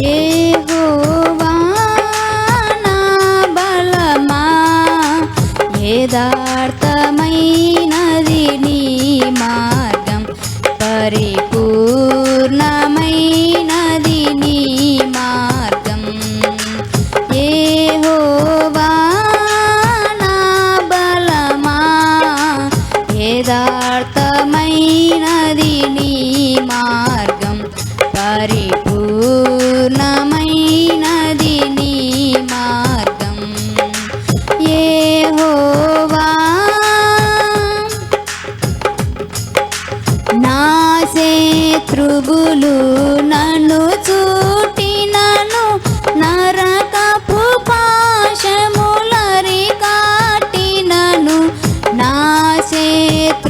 咦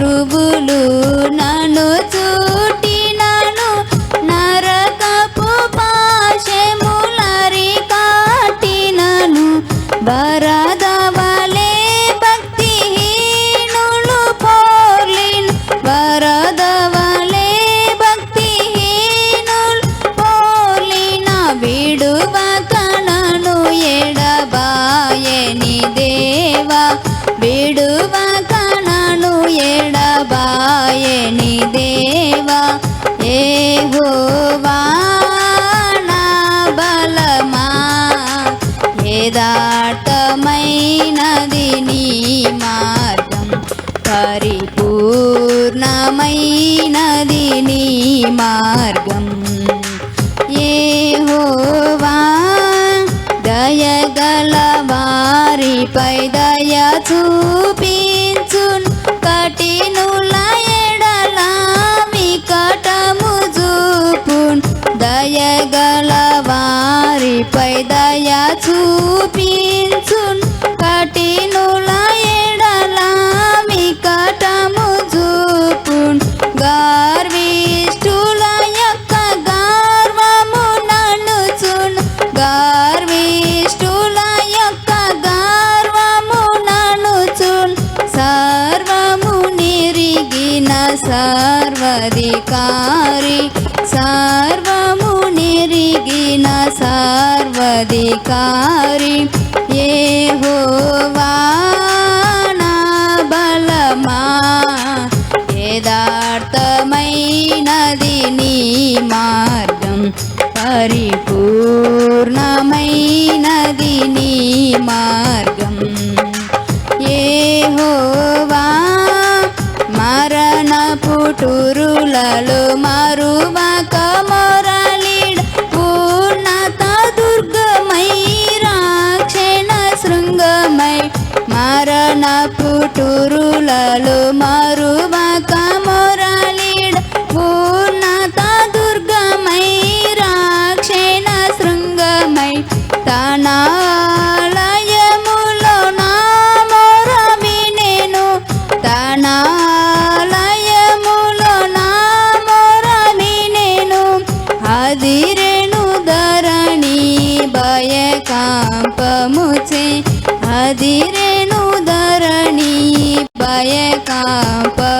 প্রভু దయగల వారిపై దయ చూపించున్ కఠినుల ఎడల వికటము చూపున్. దయగల వారిపై దయ చూపి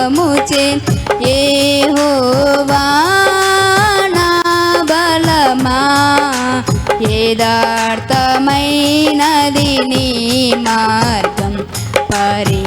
బలముచే ఏ నా బలమా? యథార్థమైనది నీ మార్గం పరి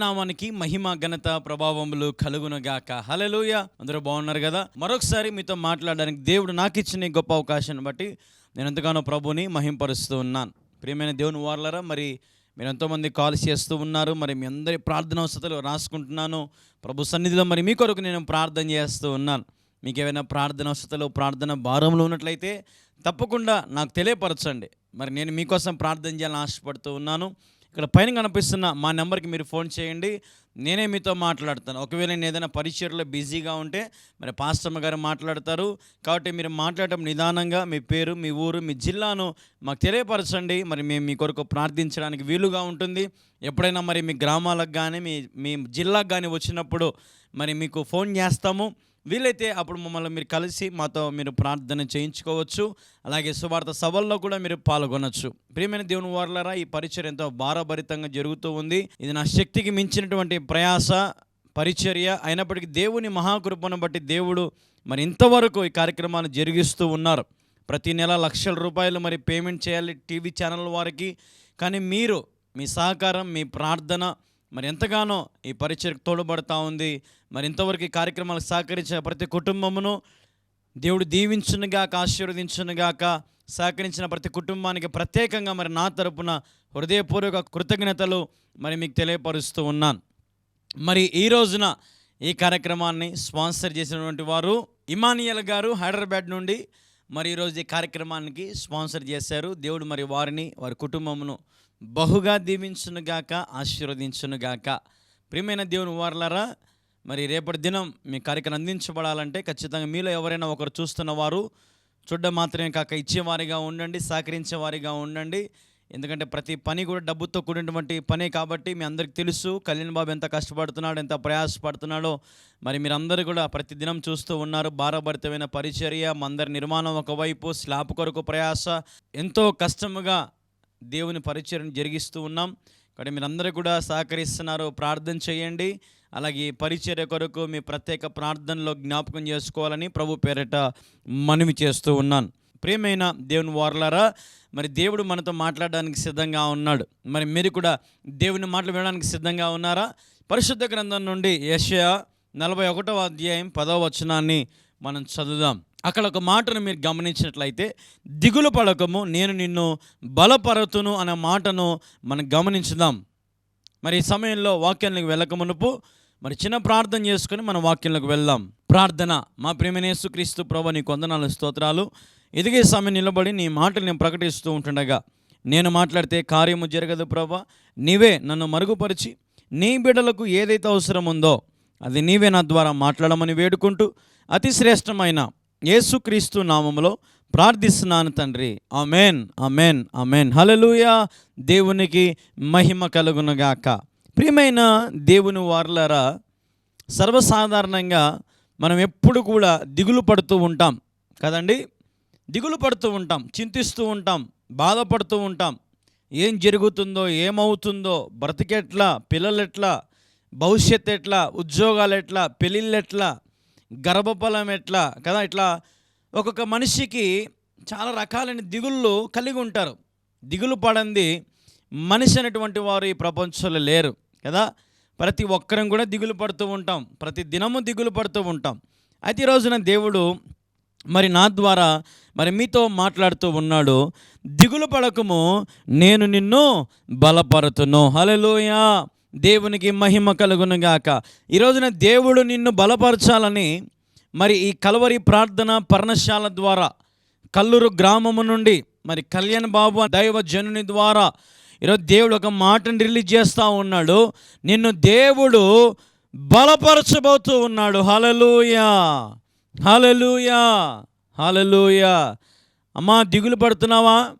నామానికి మహిమ ఘనత ప్రభావములు కలుగునగాక. హలలుయ అందరూ బాగున్నారు కదా? మరొకసారి మీతో మాట్లాడడానికి దేవుడు నాకు ఇచ్చిన గొప్ప అవకాశాన్ని బట్టి నేను ఎంతగానో ప్రభుని మహింపరుస్తూ ఉన్నాను. ప్రియమైన దేవుని వార్లరా మరి మీరు ఎంతోమంది కాల్స్ చేస్తూ ఉన్నారు మరి మీ అందరి ప్రార్థన అవసరాలు రాసుకుంటున్నాను. ప్రభు సన్నిధిలో మరి మీ కొరకు నేను ప్రార్థన చేస్తూ ఉన్నాను. మీకు ఏమైనా ప్రార్థన అవసరాలు ప్రార్థన భారంలో ఉన్నట్లయితే తప్పకుండా నాకు తెలియపరచండి. మరి నేను మీకోసం ప్రార్థన చేయాలని ఆశపడుతూ ఉన్నాను. ఇక్కడ పైన కనిపిస్తున్న మా నెంబర్కి మీరు ఫోన్ చేయండి. నేనే మీతో మాట్లాడతాను. ఒకవేళ నేను ఏదైనా పరిచయలో బిజీగా ఉంటే మరి పాస్టమ్మ గారు మాట్లాడతారు. కాబట్టి మీరు మాట్లాడటం నిదానంగా మీ పేరు మీ ఊరు మీ జిల్లాను మాకు తెలియపరచండి. మరి మేము మీ కొరకు ప్రార్థించడానికి వీలుగా ఉంటుంది. ఎప్పుడైనా మరి మీ గ్రామాలకు కానీ మీ మీ జిల్లాకు కానీ వచ్చినప్పుడు మరి మీకు ఫోన్ చేస్తాము. వీలైతే అప్పుడు మమ్మల్ని మీరు కలిసి మాతో మీరు ప్రార్థన చేయించుకోవచ్చు. అలాగే సువార్త సభల్లో కూడా మీరు పాల్గొనవచ్చు ప్రియమైన దేవుని వారులరా ఈ పరిచయం ఎంతో భారభరితంగా జరుగుతూ ఉంది. ఇది నా శక్తికి మించినటువంటి ప్రయాస పరిచర్య. అయినప్పటికీ దేవుని మహాకృపను బట్టి దేవుడు మరి ఇంతవరకు ఈ కార్యక్రమాలు జరిగిస్తూ ఉన్నారు. ప్రతి నెల లక్షల రూపాయలు మరి పేమెంట్ చేయాలి టీవీ ఛానల్ వారికి. కానీ మీరు మీ సహకారం మీ ప్రార్థన మరి ఎంతగానో ఈ పరిచయకు తోడ్పడతా ఉంది. మరి ఇంతవరకు ఈ కార్యక్రమాలకు సహకరించిన ప్రతి కుటుంబమును దేవుడు దీవించునుగాక ఆశీర్వదించునుగాక సహకరించిన ప్రతి కుటుంబానికి ప్రత్యేకంగా మరి నా తరపున హృదయపూర్వక కృతజ్ఞతలు మరి మీకు తెలియపరుస్తూ ఉన్నాను. మరి ఈ రోజున ఈ కార్యక్రమాన్ని స్పాన్సర్ చేసినటువంటి వారు ఇమానియల్ గారు హైదరాబాద్ నుండి. మరి ఈరోజు ఈ కార్యక్రమానికి స్పాన్సర్ చేశారు. దేవుడు మరి వారిని వారి కుటుంబమును బహుగా దీవించునుగాక ఆశీర్వదించునుగాక ప్రియమైన దేవుని వారలారా మరి రేపటి దినం మీ కార్యక్రమం అందించబడాలంటే ఖచ్చితంగా మీలో ఎవరైనా ఒకరు చూస్తున్న వారు చూడడం మాత్రమే కాక ఇచ్చేవారిగా ఉండండి సహకరించేవారిగా ఉండండి. ఎందుకంటే ప్రతి పని కూడా డబ్బుతో కూడినటువంటి పనే కాబట్టి మీ అందరికి తెలుసు కళ్యాణ్ బాబు ఎంత కష్టపడుతున్నాడో ఎంత ప్రయాసపడుతున్నాడో. మరి మీరందరూ కూడా ప్రతి దినం చూస్తూ ఉన్నారు భారభరితమైన పరిచర్య మందరి నిర్మాణం ఒకవైపు స్లాబ్ కొరకు ప్రయాస ఎంతో కష్టముగా దేవుని పరిచయం జరిగిస్తూ ఉన్నాం. కాబట్టి మీరందరూ కూడా సహకరిస్తున్నారు. ప్రార్థన చేయండి. అలాగే పరిచర్య కొరకు మీ ప్రత్యేక ప్రార్థనలో జ్ఞాపకం చేసుకోవాలని ప్రభు పేరట మనవి చేస్తూ ఉన్నాను. ప్రియమైన దేవుని వారలారా మరి దేవుడు మనతో మాట్లాడడానికి సిద్ధంగా ఉన్నాడు. మరి మీరు కూడా దేవుని మాటలు వినడానికి సిద్ధంగా ఉన్నారా? పరిశుద్ధ గ్రంథం నుండి యెషయా నలభై ఒకటవ అధ్యాయం పదవ వచనాన్ని మనం చదువుదాం. అక్కడ ఒక మాటను మీరు గమనించినట్లయితే దిగులు పడకము నేను నిన్ను బలపరతును అనే మాటను మనం గమనించుదాం. మరి ఈ సమయంలో వాక్యానికి వెళ్ళక మునుపు మరి చిన్న ప్రార్థన చేసుకుని మన వాక్యంలోకి వెళ్దాం. ప్రార్థన మా ప్రేమనేసు క్రీస్తు ప్రభు నీ కొందనాలు స్తోత్రాలు. ఎదిగే సమయం నిలబడి నీ మాటలు నేను ప్రకటిస్తూ ఉంటుండగా నేను మాట్లాడితే కార్యము జరగదు ప్రభా. నీవే నన్ను మరుగుపరిచి నీ బిడ్డలకు ఏదైతే అవసరం ఉందో అది నీవే నా ద్వారా మాట్లాడమని వేడుకుంటూ అతి శ్రేష్టమైన యేసుక్రీస్తు నామములో ప్రార్థిస్తున్నాను తండ్రి. అమెన్ అమెన్ అమెన్ హలలుయా దేవునికి మహిమ కలుగునుగాక. ప్రియమైన దేవుని వార్లరా సర్వసాధారణంగా మనం ఎప్పుడు కూడా దిగులు పడుతూ ఉంటాం. కదండి? దిగులు పడుతూ ఉంటాం చింతిస్తూ ఉంటాం బాధపడుతూ ఉంటాం. ఏం జరుగుతుందో ఏమవుతుందో బ్రతికెట్లా పిల్లలెట్లా భవిష్యత్ ఎట్లా ఉద్యోగాలు ఎట్లా పెళ్ళిళ్ళు ఎట్లా గర్భఫలం ఎట్లా? కదా ఇట్లా ఒక్కొక్క మనిషికి చాలా రకాలైన దిగుళ్ళు కలిగి ఉంటారు. దిగులు పడంది మనిషి అనేటువంటి వారు ఈ ప్రపంచంలో లేరు కదా? ప్రతి ఒక్కరం కూడా దిగులు పడుతూ ఉంటాం. ప్రతి దినము దిగులు పడుతూ ఉంటాం. అయితే ఈ రోజున దేవుడు మరి నా ద్వారా మరి మీతో మాట్లాడుతూ ఉన్నాడు. దిగులు పడకము నేను నిన్ను బలపరుతును. హలలోయా దేవునికి మహిమ కలుగునుగాక. ఈ రోజున దేవుడు నిన్ను బలపరచాలని మరి ఈ కలవరి ప్రార్థన పర్ణశాల ద్వారా కల్లూరు గ్రామము నుండి మరి కళ్యాణ్ బాబు దైవ జనుని ద్వారా ఈరోజు దేవుడు ఒక మాటను రిలీజ్ చేస్తూ ఉన్నాడు. నిన్ను దేవుడు బలపరచబోతూ ఉన్నాడు. హలలుయా హలలుయా హలలుయా అమ్మా దిగులు పడుతున్నావా?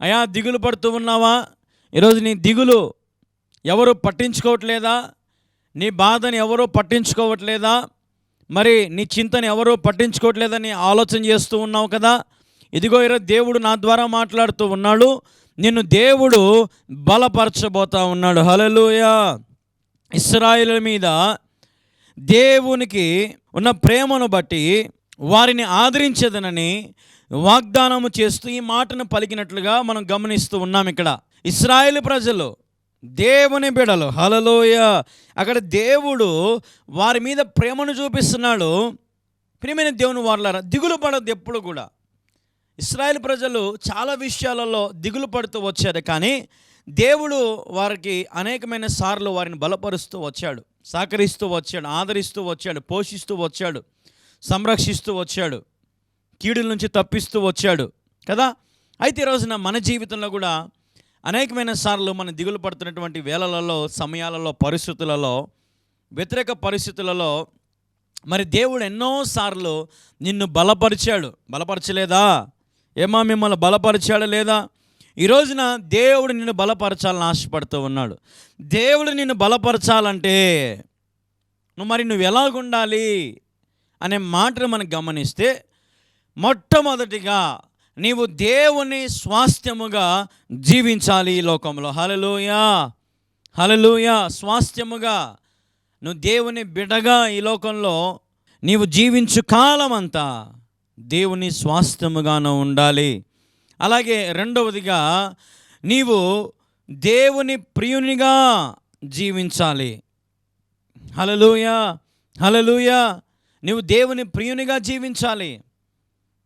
అయా దిగులు పడుతూ ఉన్నావా? ఈరోజు నీ దిగులు ఎవరు పట్టించుకోవట్లేదా? నీ బాధని ఎవరూ పట్టించుకోవట్లేదా? మరి నీ చింతని ఎవరూ పట్టించుకోవట్లేదని ఆలోచన చేస్తూ ఉన్నావు కదా? ఇదిగో ఈరోజు దేవుడు నా ద్వారా మాట్లాడుతూ ఉన్నాడు. నిన్ను దేవుడు బలపరచబోతా ఉన్నాడు. హలలుయా ఇస్రాయిల మీద దేవునికి ఉన్న ప్రేమను బట్టి వారిని ఆదరించదనని వాగ్దానము చేస్తూ ఈ మాటను పలికినట్లుగా మనం గమనిస్తూ ఉన్నాం ఇక్కడ. ఇస్రాయేల్ ప్రజలు దేవుని బిడలు. హలలోయ అక్కడ దేవుడు వారి మీద ప్రేమను చూపిస్తున్నాడు. ప్రియమైన దేవుని వారులారా దిగులు పడద్దు ఎప్పుడు కూడా. ఇస్రాయేల్ ప్రజలు చాలా విషయాలలో దిగులు పడుతూ వచ్చారు కానీ దేవుడు వారికి అనేకమైన సార్లు వారిని బలపరుస్తూ వచ్చాడు. సహకరిస్తూ వచ్చాడు ఆదరిస్తూ వచ్చాడు పోషిస్తూ వచ్చాడు సంరక్షిస్తూ వచ్చాడు కీడుల నుంచి తప్పిస్తూ వచ్చాడు కదా? అయితే ఈరోజున మన జీవితంలో కూడా అనేకమైన సార్లు మనం దిగులు పడుతున్నటువంటి వేళలలో సమయాలలో పరిస్థితులలో వ్యతిరేక పరిస్థితులలో మరి దేవుడు ఎన్నోసార్లు నిన్ను బలపరిచాడు. బలపరచలేదా? ఏమా మిమ్మల్ని బలపరిచాడు లేదా? ఈ రోజున దేవుడు నిన్ను బలపరచాలని ఆశపడుతూ ఉన్నాడు. దేవుడు నిన్ను బలపరచాలంటే నువ్వు మరి నువ్వు ఎలాగుండాలి అనే మాటను మనం గమనిస్తే మొట్టమొదటిగా నీవు దేవుని స్వాస్థ్యముగా జీవించాలి ఈ లోకంలో. హలలుయా హలలుయా స్వాస్థ్యముగా. నువ్వు దేవుని బిడగా ఈ లోకంలో నీవు జీవించు కాలమంతా దేవుని స్వాస్థ్యముగానే ఉండాలి. అలాగే రెండవదిగా నీవు దేవుని ప్రియునిగా జీవించాలి. హలలుయా హలలుయా నువ్వు దేవుని ప్రియునిగా జీవించాలి.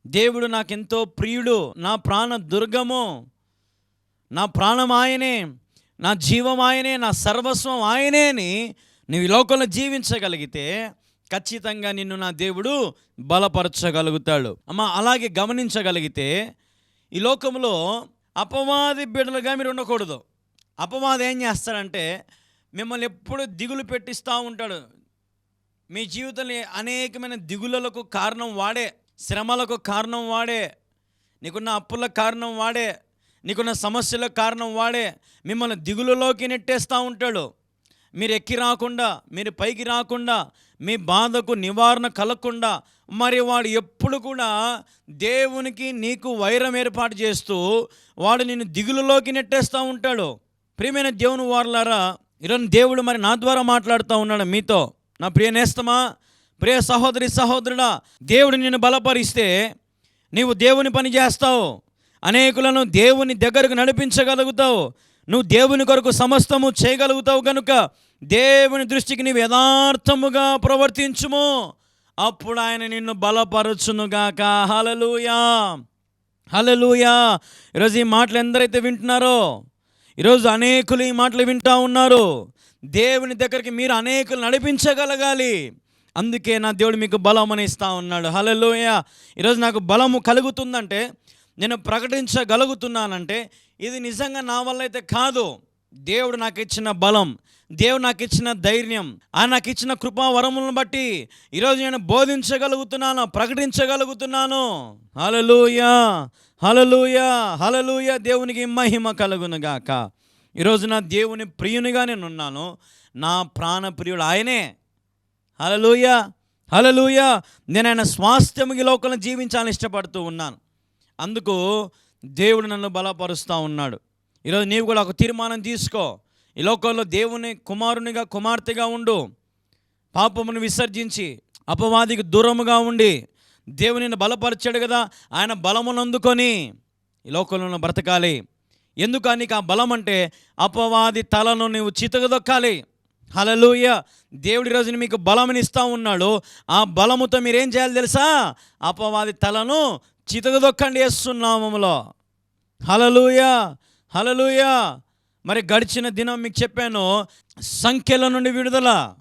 దేవుడు నాకెంతో ప్రియుడు నా ప్రాణ దుర్గము నా ప్రాణం ఆయనే నా జీవం ఆయనే నా సర్వస్వం ఆయనే అని నువ్వు ఈ లోకంలో జీవించగలిగితే ఖచ్చితంగా నిన్ను నా దేవుడు బలపరచగలుగుతాడు. అమ్మ అలాగే గమనించగలిగితే ఈ లోకంలో అపవాది బిడ్డలుగా మీరు ఉండకూడదు. అపవాది ఏం చేస్తాడంటే మిమ్మల్ని ఎప్పుడు దిగులు పెట్టిస్తూ ఉంటాడు. మీ జీవితంలో అనేకమైన దిగులలకు కారణం వాడే శ్రమలకు కారణం వాడే నీకున్న అప్పులకు కారణం వాడే నీకున్న సమస్యలకు కారణం వాడే మిమ్మల్ని దిగులులోకి నెట్టేస్తూ ఉంటాడు. మీరు ఎక్కి రాకుండా మీరు పైకి రాకుండా మీ బాధకు నివారణ కలగకుండా మరి వాడు ఎప్పుడు కూడా దేవునికి నీకు వైరం ఏర్పాటు చేస్తూ వాడు నిన్ను దిగులులోకి నెట్టేస్తూ ఉంటాడు. ప్రియమైన దేవుని వారులారా ఈరోజు దేవుడు మరి నా ద్వారా మాట్లాడుతూ ఉన్నాడు మీతో. నా ప్రియ నేస్తమా ప్రియ సహోదరి సహోదరుడా దేవుడు నిన్ను బలపరిస్తే నీవు దేవుని పని చేస్తావు. అనేకులను దేవుని దగ్గరకు నడిపించగలుగుతావు. నువ్వు దేవుని కొరకు సమస్తము చేయగలుగుతావు కనుక దేవుని దృష్టికి నీవు యథార్థముగా ప్రవర్తించుము. అప్పుడు ఆయన నిన్ను బలపరచునుగాక. హలలుయా హలలుయా ఈరోజు ఈ మాటలు ఎందరైతే వింటున్నారో ఈరోజు అనేకులు ఈ మాటలు వింటూ ఉన్నారు. దేవుని దగ్గరికి మీరు అనేకులు నడిపించగలగాలి. అందుకే నా దేవుడు మీకు బలం అని ఇస్తా ఉన్నాడు. హలోయ ఈరోజు నాకు బలము కలుగుతుందంటే నేను ప్రకటించగలుగుతున్నానంటే ఇది నిజంగా నా వల్ల అయితే కాదు. దేవుడు నాకు ఇచ్చిన బలం దేవుడు నాకు ఇచ్చిన ధైర్యం ఆయన నాకు ఇచ్చిన కృపా వరములను బట్టి ఈరోజు నేను బోధించగలుగుతున్నాను ప్రకటించగలుగుతున్నాను. హలలుయా హలలుయా హలలుయ దేవునికి మహిమ కలుగునుగాక ఈరోజు నా దేవుని ప్రియునిగా నేను ఉన్నాను నా ప్రాణ ప్రియుడు ఆయనే. హలలుయ హలలుయ నేను ఆయన స్వాస్థ్యముకి లోకంలో జీవించాలని ఇష్టపడుతూ ఉన్నాను. అందుకు దేవుడు నన్ను బలపరుస్తూ ఉన్నాడు. ఈరోజు నీవు కూడా ఒక తీర్మానం తీసుకో. ఈ లోకంలో దేవుని కుమారునిగా కుమార్తెగా ఉండు. పాపమును విసర్జించి అపవాదికి దూరముగా ఉండి దేవునిని బలపరిచాడు కదా ఆయన బలమును అందుకొని ఈ లోకంలో బ్రతకాలి. ఎందుకు నీకు ఆ బలం అంటే అపవాది తలను నీవు చితగదొక్కాలి హలలోయ దేవుడి రోజున మీకు బలముని ఇస్తూ ఉన్నాడు. ఆ బలముతో మీరేం చేయాలి తెలుసా? అపవాది తలను చితగదొక్కండి వేస్తున్నామములో హలలుయ హలలుయ మరి గడిచిన దినం మీకు చెప్పాను సంఖ్యల నుండి విడుదల.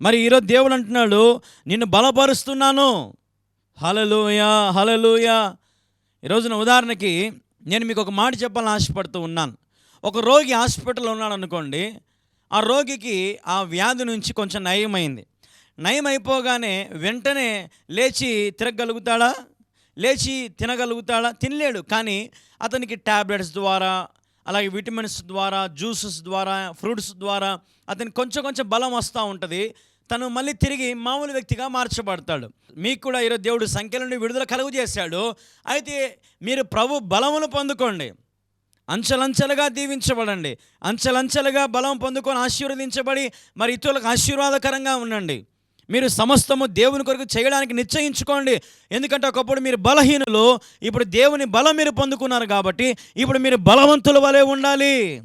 మరి ఈరోజు దేవుడు అంటున్నాడు నిన్ను బలపరుస్తున్నాను. హలలుయ హలలుయ ఈరోజున ఉదాహరణకి నేను మీకు ఒక మాట చెప్పాలని ఆశపడుతూ ఉన్నాను. ఒక రోగి హాస్పిటల్లో ఉన్నాడు అనుకోండి ఆ రోగికి ఆ వ్యాధి నుంచి కొంచెం నయమైంది. నయం అయిపోగానే వెంటనే లేచి తిరగలుగుతాడా లేచి తినగలుగుతాడా? తినలేడు. కానీ అతనికి ట్యాబ్లెట్స్ ద్వారా అలాగే విటమిన్స్ ద్వారా జ్యూసెస్ ద్వారా ఫ్రూట్స్ ద్వారా అతనికి కొంచెం కొంచెం బలం వస్తూ ఉంటుంది. తను మళ్ళీ తిరిగి మామూలు వ్యక్తిగా మార్చబడతాడు. మీకు కూడా ఈరోజు దేవుడు సంఖ్య నుండి విడుదల కలుగు చేశాడు అయితే మీరు ప్రభు బలమును పొందుకోండి. అంచెలంచెలుగా దీవించబడండి. అంచెలంచెలుగా బలం పొందుకొని ఆశీర్వదించబడి మరి ఇతరులకు ఆశీర్వాదకరంగా ఉండండి. మీరు సమస్తము దేవుని కొరకు చేయడానికి నిశ్చయించుకోండి. ఎందుకంటే ఒకప్పుడు మీరు బలహీనులు ఇప్పుడు దేవుని బలం మీరు పొందుకున్నారు కాబట్టి ఇప్పుడు మీరు బలవంతుల వలె ఉండాలి.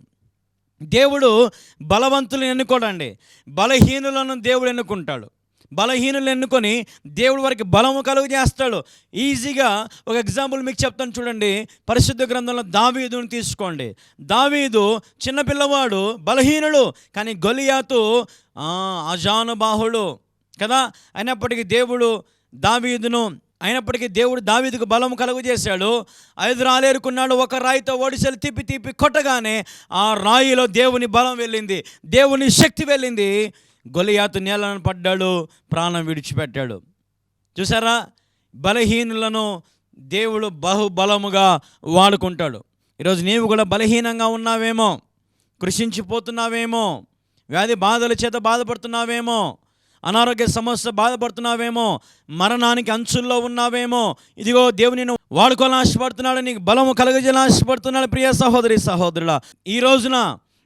దేవుడు బలవంతులను ఎన్నుకోడండి. బలహీనులను దేవుడు ఎన్నుకుంటాడు. బలహీనులు ఎన్నుకొని దేవుడు వారికి బలము కలుగు చేస్తాడు. ఈజీగా ఒక ఎగ్జాంపుల్ మీకు చెప్తాను చూడండి. పరిశుద్ధ గ్రంథంలో దావీదుని తీసుకోండి. దావీదు చిన్నపిల్లవాడు బలహీనుడు కానీ గొలియాతు అజానుబాహుడు కదా? అయినప్పటికీ దేవుడు దావీదును అయినప్పటికీ దేవుడు దావీదుకు బలం కలుగు చేశాడు. ఐదు రాలేరుకున్నాడు ఒక రాయితో ఓడిసెలు తిప్పి తిప్పి కొట్టగానే ఆ రాయిలో దేవుని బలం వెళ్ళింది. దేవుని శక్తి వెళ్ళింది. గొలియాతు నేలను పడ్డాడు ప్రాణం విడిచిపెట్టాడు. చూసారా? బలహీనులను దేవుడు బహుబలముగా వాడుకుంటాడు. ఈరోజు నీవు కూడా బలహీనంగా ఉన్నావేమో? కృషించిపోతున్నావేమో? వ్యాధి బాధల చేత బాధపడుతున్నావేమో? అనారోగ్య సమస్య బాధపడుతున్నావేమో? మరణానికి అంచుల్లో ఉన్నావేమో? ఇదిగో దేవుని నేను వాడుకోవాలని ఆశపడుతున్నాడు నీకు బలము కలగజేయాలని ఆశపడుతున్నాడు ప్రియ సహోదరి సహోదరుల ఈ రోజున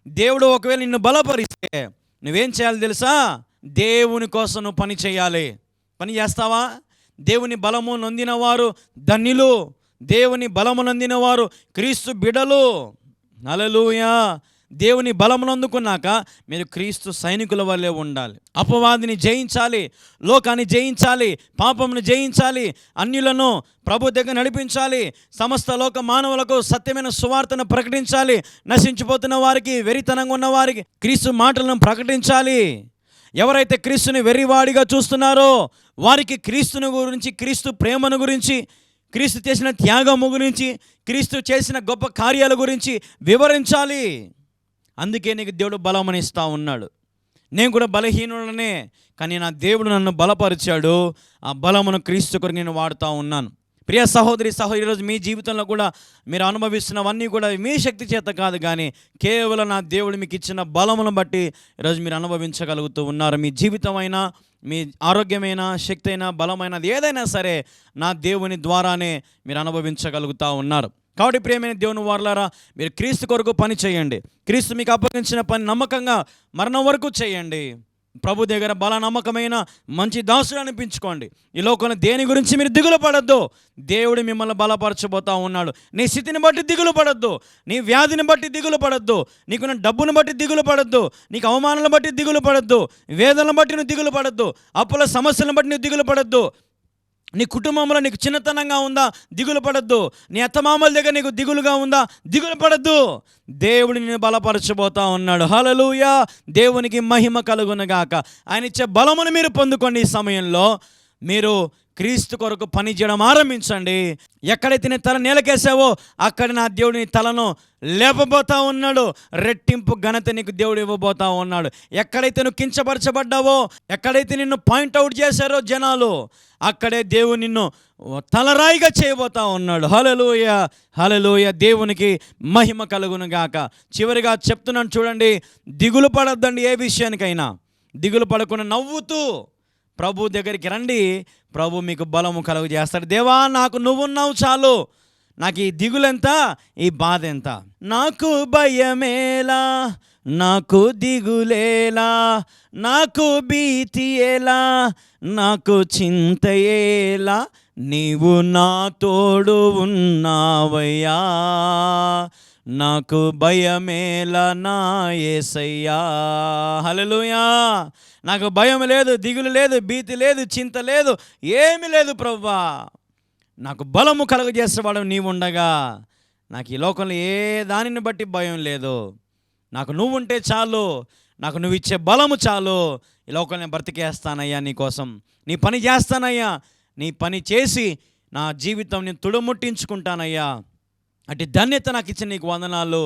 దేవుడు ఒకవేళ నిన్ను బలపరిస్తే నువ్వేం చేయాలి తెలుసా? దేవుని కోసం నువ్వు పని చేయాలి. పని చేస్తావా? దేవుని బలము నొందిన వారు ధన్యులు. దేవుని బలము నొందిన వారు క్రీస్తు బిడలు. హల్లెలూయా. దేవుని బలమునందుకున్నాక మీరు క్రీస్తు సైనికుల వల్లే ఉండాలి. అపవాదిని జయించాలి లోకాన్ని జయించాలి పాపమును జయించాలి అన్యులను ప్రభు దగ్గర నడిపించాలి సమస్త లోక మానవులకు సత్యమైన సువార్తను ప్రకటించాలి నశించిపోతున్న వారికి వెరితనంగా ఉన్న వారికి క్రీస్తు మాటలను ప్రకటించాలి. ఎవరైతే క్రీస్తుని వెర్రివాడిగా చూస్తున్నారో వారికి క్రీస్తుని గురించి క్రీస్తు ప్రేమను గురించి క్రీస్తు చేసిన త్యాగము గురించి క్రీస్తు చేసిన గొప్ప కార్యాల గురించి వివరించాలి. అందుకే నీకు దేవుడు బలమని ఇస్తూ ఉన్నాడు. నేను కూడా బలహీనుడనే కానీ నా దేవుడు నన్ను బలపరిచాడు. ఆ బలమును క్రీస్తు కొరకు నేను వాడుతూ ఉన్నాను. ప్రియ సహోదరి సహోదరి ఈరోజు మీ జీవితంలో కూడా మీరు అనుభవిస్తున్నవన్నీ కూడా మీ శక్తి చేత కాదు కానీ కేవలం నా దేవుడు మీకు ఇచ్చిన బలమును బట్టి ఈరోజు మీరు అనుభవించగలుగుతూ ఉన్నారు. మీ జీవితమైనా మీ ఆరోగ్యమైన శక్తి అయినా బలమైనది ఏదైనా సరే నా దేవుని ద్వారానే మీరు అనుభవించగలుగుతూ ఉన్నారు. కాబట్టి ప్రియమైన దేవుని వారలారా మీరు క్రీస్తు కొరకు పని చేయండి. క్రీస్తు మీకు అప్పగించిన పని నమ్మకంగా మరణం వరకు చేయండి. ప్రభు దగ్గర బల నమ్మకమైన మంచి దాసుడు అనిపించుకోండి. ఈ లోకంలో దేని గురించి మీరు దిగులు పడద్దు. దేవుడు మిమ్మల్ని బలపరచబోతా ఉన్నాడు. నీ స్థితిని బట్టి దిగులు పడద్దు. నీ వ్యాధిని బట్టి దిగులు పడద్దు. నీకున్న డబ్బును బట్టి దిగులు పడద్దు. నీకు అవమానాలను బట్టి దిగులు పడద్దు. వేదనను బట్టి నువ్వు దిగులు పడద్దు. అప్పుల సమస్యలను బట్టి నువ్వు దిగులు పడద్దు. నీ కుటుంబంలో నీకు చిన్నతనంగా ఉందా? దిగులు పడద్దు. నీ అత్తమామల దగ్గర నీకు దిగులుగా ఉందా? దిగులు పడద్దు. దేవుడు నిన్ను బలపరచబోతా ఉన్నాడు. హలలుయా దేవునికి మహిమ కలుగునగాక ఆయన ఇచ్చే బలమును మీరు పొందుకోండి ఈ సమయంలో. మీరు క్రీస్తు కొరకు పని చేయడం ఆరంభించండి. ఎక్కడైతే నీ తల నేలకేసావో అక్కడ నా దేవుడు నీ తలను లేపబోతా ఉన్నాడు. రెట్టింపు ఘనత నీకు దేవుడు ఇవ్వబోతా ఉన్నాడు. ఎక్కడైతే నువ్వు కించపరచబడ్డావో ఎక్కడైతే నిన్ను పాయింట్అవుట్ చేశారో జనాలు అక్కడే దేవుడు నిన్ను తలరాయిగా చేయబోతా ఉన్నాడు. హలలోయ హలలోయ దేవునికి మహిమ కలుగును గాక. చివరిగా చెప్తున్నాను చూడండి దిగులు పడొద్దండి ఏ విషయానికైనా. దిగులు పడకుండా నవ్వుతూ ప్రభు దగ్గరికి రండి. ప్రభు మీకు బలము కలుగు చేస్తాడు. దేవా నాకు నువ్వున్నావు చాలు. నాకు ఈ దిగులెంత ఈ బాధ ఎంత నాకు భయమేలా నాకు దిగులేలా నాకు భీతి ఎలా నాకు చింతయేలా నీవు నా తోడు ఉన్నావయ్యా. నాకు భయమేలా నా ఏసయ్యా. హలలుయా నాకు భయం లేదు దిగులు లేదు భీతి లేదు చింత లేదు ఏమీ లేదు ప్రవ్వా. నాకు బలము కలుగజేసేవాడు నీవుండగా నాకు ఈ లోకంలో ఏ దానిని బట్టి భయం లేదు. నాకు నువ్వు ఉంటే చాలు. నాకు నువ్వు ఇచ్చే బలము చాలు. ఈ లోకంలో నేను బ్రతికేస్తానయ్యా నీకోసం నీ పని చేస్తానయ్యా. నీ పని చేసి నా జీవితం నేను తుడుముట్టించుకుంటానయ్యా. అటు ధన్యత నాకు ఇచ్చిన నీకు వందనాలు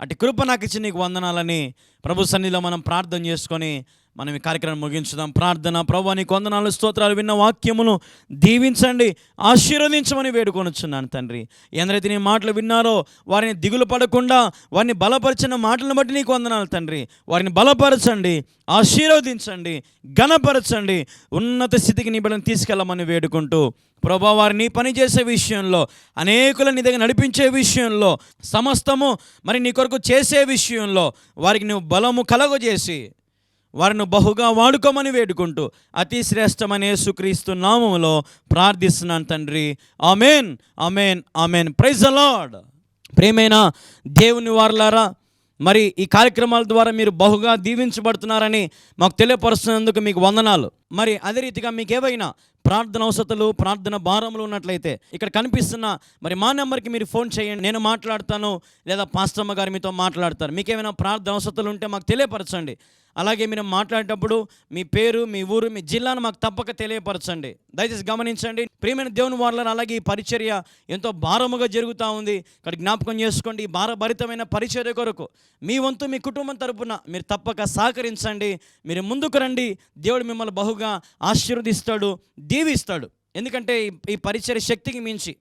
అటు కృప నాకు ఇచ్చిన నీకు వందనాలని ప్రభు సన్నిధిలో మనం ప్రార్థన చేసుకొని మనం ఈ కార్యక్రమం ముగించుదాం. ప్రార్థన ప్రభు నీ కొందనాలు స్తోత్రాలు విన్న వాక్యమును దీవించండి ఆశీర్వదించమని వేడుకొనొచ్చున్నాను తండ్రి. ఎందరైతే నీ మాటలు విన్నారో వారిని దిగులు పడకుండా వారిని బలపరిచిన మాటలను బట్టి నీ కొందనాలు తండ్రి. వారిని బలపరచండి ఆశీర్వదించండి ఘనపరచండి ఉన్నత స్థితికి నీ బిడ్డను తీసుకెళ్ళమని వేడుకుంటూ ప్రభా వారిని పనిచేసే విషయంలో అనేకుల నీ దగ్గర నడిపించే విషయంలో సమస్తము మరి నీ కొరకు చేసే విషయంలో వారికి నువ్వు బలము కలగజేసి వారిని బహుగా వాడుకోమని వేడుకుంటూ అతి శ్రేష్టమైన యేసుక్రీస్తు నామములో ప్రార్థిస్తున్నాను తండ్రి. Amen amen amen. ప్రైజ్ అలాడ్ ప్రేమైన దేవుని వారలారా మరి ఈ కార్యక్రమాల ద్వారా మీరు బహుగా దీవించబడుతున్నారని మాకు తెలియపరుస్తున్నందుకు మీకు వందనాలు. మరి అదే రీతిగా మీకు ఏవైనా ప్రార్థన అవసరతలు ప్రార్థన భారములు ఉన్నట్లయితే ఇక్కడ కనిపిస్తున్న మరి మా నెంబర్కి మీరు ఫోన్ చేయండి. నేను మాట్లాడతాను లేదా పాస్టమ్మ గారు మీతో మాట్లాడతారు. మీకు ఏమైనా ప్రార్థన అవసరతలు ఉంటే మాకు తెలియపరచండి. అలాగే మీరు మాట్లాడేటప్పుడు మీ పేరు మీ ఊరు మీ జిల్లాను మాకు తప్పక తెలియపరచండి. దయచేసి గమనించండి. ప్రియమైన దేవుని వాళ్ళని అలాగే ఈ పరిచర్య ఎంతో భారముగా జరుగుతూ ఉంది. ఇక్కడ జ్ఞాపకం చేసుకోండి. ఈ భారభరితమైన పరిచర్య కొరకు మీ వంతు మీ కుటుంబం తరపున మీరు తప్పక సహకరించండి. మీరు ముందుకు రండి. దేవుడు మిమ్మల్ని బహుగా ఆశీర్వదిస్తాడు దీవిస్తాడు. ఎందుకంటే ఈ- ఈ పరిచర్య శక్తికి మించి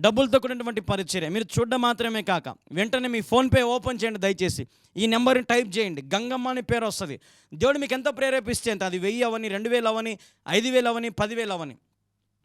డబ్బులతో కూడినటువంటి పరిచర్య. మీరు చూడడం మాత్రమే కాక వెంటనే మీ ఫోన్పే ఓపెన్ చేయండి దయచేసి. ఈ నెంబర్ని టైప్ చేయండి. గంగమ్మ అని పేరు వస్తుంది. దేవుడు మీకు ఎంత ప్రేరేపిస్తే అంత అది వెయ్యి అవని రెండు వేలు అవని ఐదు వేలు అవని పదివేలు అవని.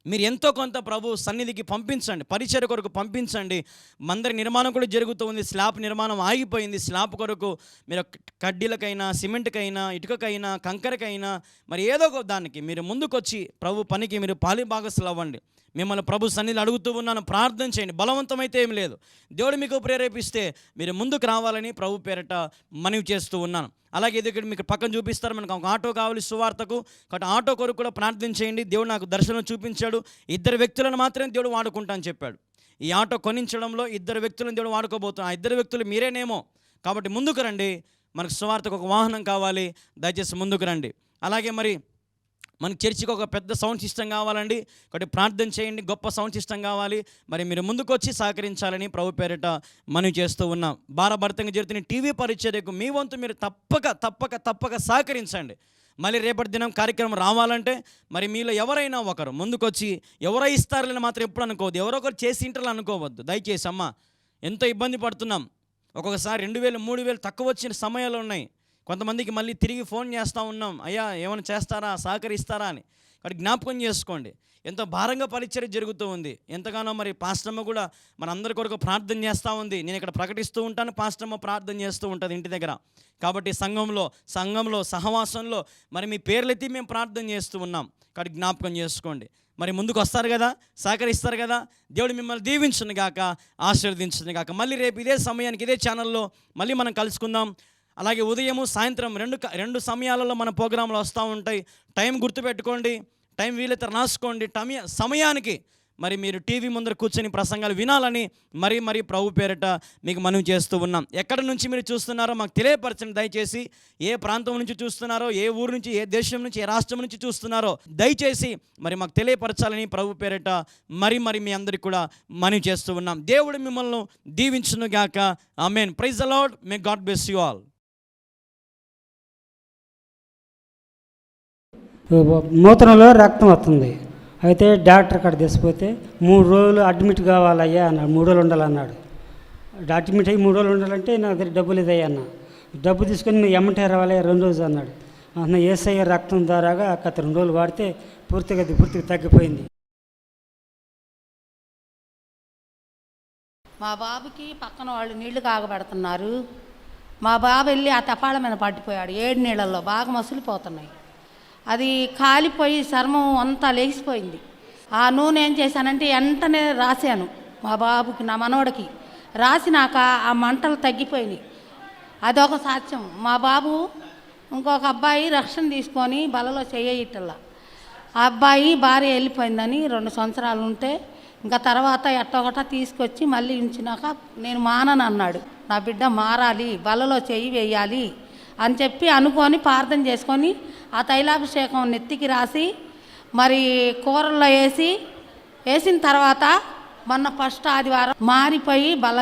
మీరు ఎంతో కొంత ప్రభు సన్నిధికి పంపించండి పరిచయ కొరకు పంపించండి. మందరి నిర్మాణం కూడా జరుగుతూ ఉంది స్లాబ్ నిర్మాణం ఆగిపోయింది. స్లాబ్ కొరకు మీరు కడ్డీలకైనా సిమెంట్కైనా ఇటుకకైనా కంకరకైనా మరి ఏదో ఒక దానికి మీరు ముందుకొచ్చి ప్రభు పనికి మీరు పాలి అవ్వండి మిమ్మల్ని ప్రభు సన్నిధి అడుగుతూ ఉన్నాను. ప్రార్థన చేయండి. బలవంతమైతే ఏం లేదు. దేవుడు మీకు ప్రేరేపిస్తే మీరు ముందుకు రావాలని ప్రభు పేరట మనవి చేస్తూ ఉన్నాను. అలాగే ఇది మీకు పక్కన చూపిస్తారు. మనకు ఒక ఆటో కావాలి సువార్తకు. కాబట్టి ఆటో కొరకు కూడా ప్రార్థన చేయండి. దేవుడు నాకు దర్శనం చూపించాడు. ఇద్దరు వ్యక్తులను మాత్రమే దేవుడు వాడుకుంటా అని చెప్పాడు. ఈ ఆటో కొనించడంలో ఇద్దరు వ్యక్తులను దేవుడు వాడుకోబోతున్నాడు. ఆ ఇద్దరు వ్యక్తులు మీరేనేమో. కాబట్టి ముందుకు రండి. మనకు సువార్తకు ఒక వాహనం కావాలి. దయచేసి ముందుకు రండి. అలాగే మరి మనకి చర్చికి ఒక పెద్ద సౌండ్ సిస్టమ్ కావాలండి. కాబట్టి ప్రార్థన చేయండి. గొప్ప సౌండ్ సిస్టమ్ కావాలి. మరి మీరు ముందుకు వచ్చి సహకరించాలని ప్రభు పేరిట మనం చేస్తూ ఉన్నాం. భారభరితంగా జరుగుతున్న టీవీ పరిచర్యకు మీ వంతు మీరు తప్పక తప్పక తప్పక సహకరించండి. మళ్ళీ రేపటి దినం కార్యక్రమం రావాలంటే మరి మీలో ఎవరైనా ఒకరు ముందుకొచ్చి ఎవరో ఇస్తారని మాత్రం ఎప్పుడు అనుకోవద్దు. ఎవరో ఒకరు చేసి ఇంటర్లు అనుకోవద్దు. దయచేసి అమ్మ ఎంతో ఇబ్బంది పడుతున్నాం. ఒక్కొక్కసారి రెండు వేలు మూడు వేలు తక్కువ వచ్చిన సమయాలు ఉన్నాయి. కొంతమందికి మళ్ళీ తిరిగి ఫోన్ చేస్తూ ఉన్నాం అయ్యా ఏమైనా చేస్తారా? సహకరిస్తారా? అని. కాబట్టి జ్ఞాపకం చేసుకోండి. ఎంతో భారంగా పరిచర్య జరుగుతూ ఉంది. ఎంతగానో మరి పాస్టమ్మ కూడా మన అందరి కొరకు ప్రార్థన చేస్తూ ఉంది. నేను ఇక్కడ ప్రకటిస్తూ ఉంటాను పాస్టమ్మ ప్రార్థన చేస్తూ ఉంటుంది ఇంటి దగ్గర. కాబట్టి సంఘంలో సంఘంలో సహవాసంలో మరి మీ పేర్లెత్తి మేము ప్రార్థన చేస్తూ ఉన్నాం. కాబట్టి జ్ఞాపకం చేసుకోండి. మరి ముందుకు వస్తారు కదా సహకరిస్తారు కదా దేవుడు మిమ్మల్ని దీవించును గాక ఆశీర్వదించును గాక. మళ్ళీ రేపు ఇదే సమయానికి ఇదే ఛానల్లో మళ్ళీ మనం కలుసుకుందాం. అలాగే ఉదయము సాయంత్రం రెండు రెండు సమయాలలో మన ప్రోగ్రాంలు వస్తూ ఉంటాయి. టైం గుర్తుపెట్టుకోండి టైం వీలైతే రాసుకోండి. టమి సమయానికి మరి మీరు టీవీ ముందర కూర్చొని ప్రసంగాలు వినాలని మరీ మరీ ప్రభు పేరిట మీకు మనం చేస్తూ ఉన్నాం. ఎక్కడి నుంచి మీరు చూస్తున్నారో మాకు తెలియపరచండి. దయచేసి ఏ ప్రాంతం నుంచి చూస్తున్నారో ఏ ఊరు నుంచి ఏ దేశం నుంచి ఏ రాష్ట్రం నుంచి చూస్తున్నారో దయచేసి మరి మాకు తెలియపరచాలని ప్రభు పేరిట మరి మరి మీ అందరికి కూడా మనం చేస్తూ ఉన్నాం. దేవుడు మిమ్మల్ని దీవించును గాక amen praise the Lord may God bless you all. నూతనలో రక్తం వస్తుంది. అయితే డాక్టర్ అక్కడ తీసిపోతే మూడు రోజులు అడ్మిట్ కావాలయ్యా అన్నాడు. మూడు రోజులు ఉండాలన్నాడు. అడ్మిట్ అయ్యి మూడు రోజులు ఉండాలంటే నా దగ్గర డబ్బు లేదయ్యా అన్న. డబ్బు తీసుకొని నువ్వు ఎమ్మటే రావాలి రెండు రోజులు అన్నాడు. అన్న ఏసయ్య రక్తం ద్వారాగా అక్కడ రెండు రోజులు వాడితే పూర్తిగా పూర్తిగా తగ్గిపోయింది. మా బాబుకి పక్కన వాళ్ళు నీళ్ళు కాగబెడుతున్నారు. మా బాబు వెళ్ళి ఆ తపాల మీద పట్టిపోయాడు ఏడు నీళ్ళల్లో బాగా మసులిపోతున్నాయి. అది కాలిపోయి చర్మం అంతా లేచిపోయింది. ఆ నూనె ఏం చేశానంటే వెంటనే రాశాను మా బాబుకి నా మనోడికి రాసినాక ఆ మంటలు తగ్గిపోయినాయి. అదొక సాక్ష్యం మా బాబు ఇంకొక అబ్బాయి రక్షణ తీసుకొని బలలో చేయటల్లా ఆ అబ్బాయి భార్య వెళ్ళిపోయిందని రెండు సంవత్సరాలు ఉంటే ఇంకా తర్వాత ఎట్టొకట తీసుకొచ్చి మళ్ళీ ఉంచినాక నేను మానను అన్నాడు. నా బిడ్డ మారాలి బలలో చెయ్యి వేయాలి అని చెప్పి అనుకొని ప్రార్థన చేసుకొని ఆ తైలాభిషేకం నెత్తికి రాసి మరి కూరల్లో వేసి వేసిన తర్వాత మొన్న ఫస్ట్ ఆదివారం మారిపోయి బల్ల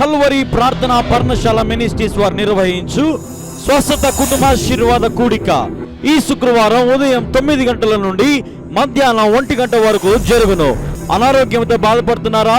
కల్వరి ప్రార్థన పర్ణశాల మినిస్ట్రీస్ వారు నిర్వహించు స్వస్థత కుటుంబాశీర్వాద కూడిక. ఈ శుక్రవారం ఉదయం తొమ్మిది గంటల నుండి మధ్యాహ్నం ఒంటి గంట వరకు జరుగును. అనారోగ్యంతో బాధపడుతున్నారా?